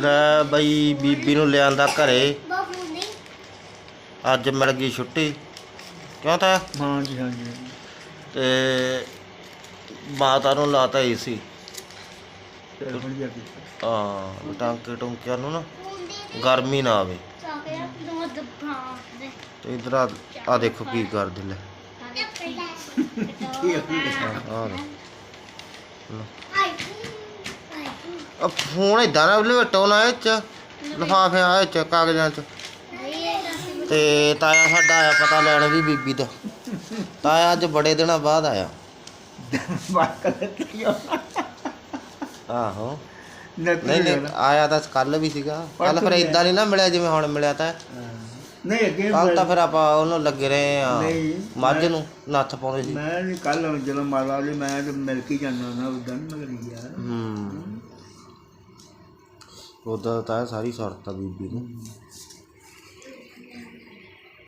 ਲੈ ਬਈ ਬੀਬੀ ਨੂੰ ਲਿਆਂਦਾ ਘਰੇ। ਅੱਜ ਮਿਲ ਗਈ ਛੁੱਟੀ। ਕਿਉਂ ਤਾਂ? ਹਾਂ ਜੀ ਹਾਂ ਜੀ ਤੇ ਮਾਤਾ ਨੂੰ ਲਾਤਾ ਵਧੀਆ ਕੀਤਾ। ਹਾਂ ਟਾਂਕੇ ਟੁੰਕਿਆਂ ਨੂੰ ਨਾ ਗਰਮੀ ਨਾ ਆਵੇ। ਚਾਕੇ ਦੋ ਦੱਬਾਂ ਦੇ ਤੇ ਇਧਰ ਆ ਆ ਦੇਖੋ ਕੀ ਕਰਦੇ ਲੈ ਕੀ ਹੋ ਗਿਆ? ਆ ਆਈ ਫੋਨ ਇਦਾਂ ਨਾ ਲਵੇਟੋ ਨਾ ਇਹ ਚ ਲਿਫਾਫੇ ਆ ਇਹ ਚ ਕਾਗਜ਼ਾਂ ਚ। ਤੇ ਤਾਇਆ ਸਾਡਾ ਆਇਆ ਪਤਾ ਲੈਣ ਵੀ ਬੀਬੀ ਦਾ ਤਾਇਆ ਅੱਜ ਬੜੇ ਦਿਨਾਂ ਬਾਅਦ ਆਇਆ। ਆਹੋ। ਨਹੀਂ ਨਹੀਂ ਆਇਆ ਤਾਂ ਕੱਲ ਵੀ ਸੀਗਾ। ਕੱਲ ਫਿਰ ਇਦਾਂ ਨਹੀਂ ਨਾ ਮਿਲਿਆ ਜਿਵੇਂ ਹੁਣ ਮਿਲਿਆ ਤਾਂ। ਨਹੀਂ ਅੱਗੇ ਕੱਲ ਤਾਂ ਫਿਰ ਆਪਾਂ ਉਹਨੂੰ ਲੱਗੇ ਰਹੇ ਆ ਨਹੀਂ, ਮੱਝ ਨੂੰ ਨੱਥ ਪਾਉਂਦੇ ਸੀ। ਮੈਂ ਨਹੀਂ ਕੱਲ ਜਦੋਂ ਮਾਲਾ ਲਈ ਮੈਂ ਤੇ ਮਿਲ ਕੇ ਜਾਂਦਾ ਨਾ ਉਦੋਂ ਮਗਰ ਗਿਆ ਹੂੰ ਉਹਦਾ ਤਾਂ ਸਾਰੀ ਸੁਰਤ ਆ ਬੀਬੀ ਨੂੰ।